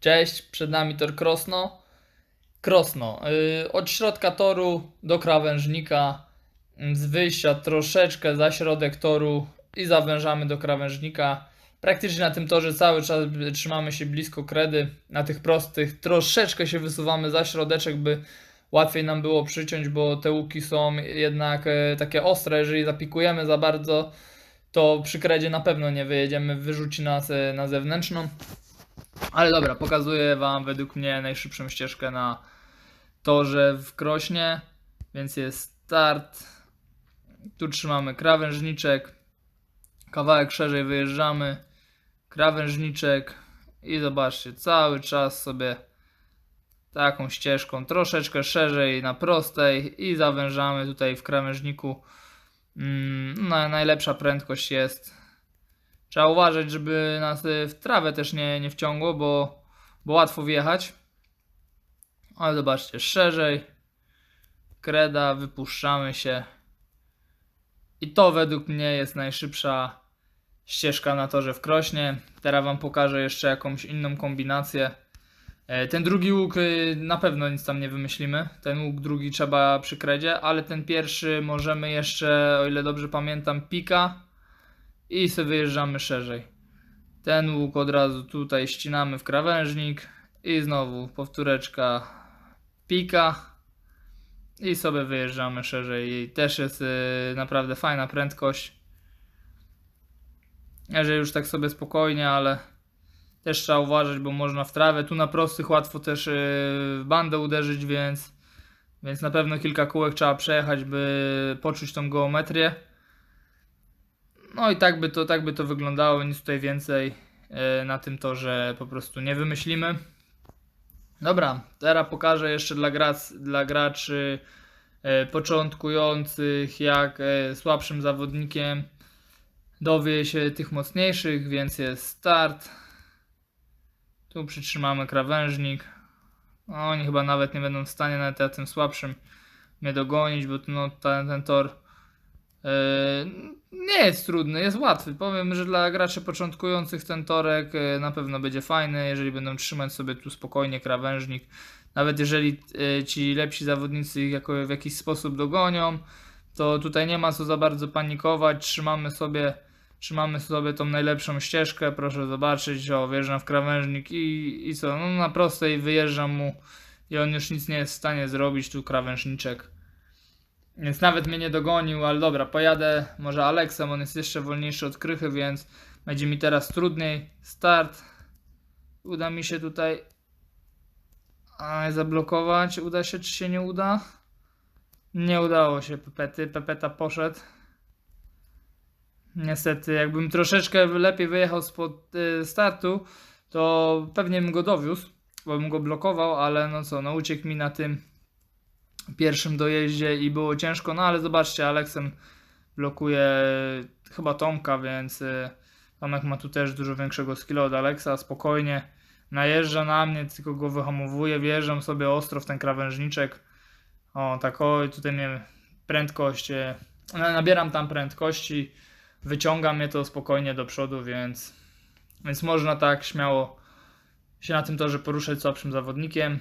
Cześć, przed nami tor Krosno. Krosno. Yy, od środka toru do krawężnika. Yy, Z wyjścia troszeczkę za środek toru i zawężamy do krawężnika. Praktycznie na tym torze cały czas trzymamy się blisko kredy. Na tych prostych troszeczkę się wysuwamy za środeczek, by łatwiej nam było przyciąć, bo te łuki są jednak e, takie ostre. Jeżeli zapikujemy za bardzo, to przy kredzie na pewno nie wyjedziemy, wyrzuci nas e, na zewnętrzną. Ale dobra, pokazuję Wam według mnie najszybszą ścieżkę na torze w Krośnie, więc jest start. Tu trzymamy krawężniczek, kawałek szerzej wyjeżdżamy, krawężniczek i zobaczcie, cały czas sobie taką ścieżką troszeczkę szerzej na prostej i zawężamy tutaj w krawężniku. Mm, no, najlepsza prędkość jest Trzeba uważać, żeby nas y, w trawę też nie, nie wciągło, bo, bo łatwo wjechać. Ale zobaczcie, szerzej. Kreda, wypuszczamy się. I to według mnie jest najszybsza ścieżka na torze w Krośnie. Teraz Wam pokażę jeszcze jakąś inną kombinację. E, Ten drugi łuk y, na pewno nic tam nie wymyślimy. Ten łuk drugi trzeba przy kredzie, ale ten pierwszy możemy jeszcze, o ile dobrze pamiętam, pika i sobie wyjeżdżamy szerzej. Ten łuk od razu tutaj ścinamy w krawężnik i znowu powtóreczka pika i sobie wyjeżdżamy szerzej. I też jest y, naprawdę fajna prędkość. Jeżeli już tak sobie spokojnie, ale też trzeba uważać, bo można w trawę. Tu na prostych łatwo też y, w bandę uderzyć, więc, więc na pewno kilka kółek trzeba przejechać, by poczuć tą geometrię. No i tak by to, tak by to wyglądało, nic tutaj więcej e, na tym torze po prostu nie wymyślimy. Dobra, teraz pokażę jeszcze dla, grac, dla graczy e, początkujących, jak e, słabszym zawodnikiem dowie się tych mocniejszych, więc jest start. Tu przytrzymamy krawężnik. Oni chyba nawet nie będą w stanie nawet na tym słabszym mnie dogonić, bo no, ten, ten tor nie jest trudny, jest łatwy. Powiem, że dla graczy początkujących ten torek yy, na pewno będzie fajny, jeżeli będą trzymać sobie tu spokojnie krawężnik. Nawet jeżeli yy, ci lepsi zawodnicy ich jako, w jakiś sposób dogonią, to tutaj nie ma co za bardzo panikować. Trzymamy sobie, trzymamy sobie tą najlepszą ścieżkę. Proszę zobaczyć, o, wjeżdżam w krawężnik i, i co? No na prostej wyjeżdżam mu i on już nic nie jest w stanie zrobić. Tu krawężniczek. Więc nawet mnie nie dogonił, ale dobra, pojadę może Aleksem, on jest jeszcze wolniejszy od krychy, więc będzie mi teraz trudniej. Start. Uda mi się tutaj zablokować. Uda się, czy się nie uda? Nie udało się, Pepety. Pepeta poszedł. Niestety, jakbym troszeczkę lepiej wyjechał spod y, startu, to pewnie bym go dowiózł, bo bym go blokował, ale no co, no uciekł mi na tym pierwszym dojeździe i było ciężko, no ale zobaczcie, Aleksem blokuje chyba Tomka, więc y, Tomek ma tu też dużo większego skilla od Aleksa, spokojnie najeżdża na mnie, tylko go wyhamowuje, wjeżdżam sobie ostro w ten krawężniczek, o tak o, tutaj mnie prędkość, y, nabieram tam prędkości, wyciąga mnie to spokojnie do przodu, więc, więc można tak śmiało się na tym torze poruszać słabszym zawodnikiem.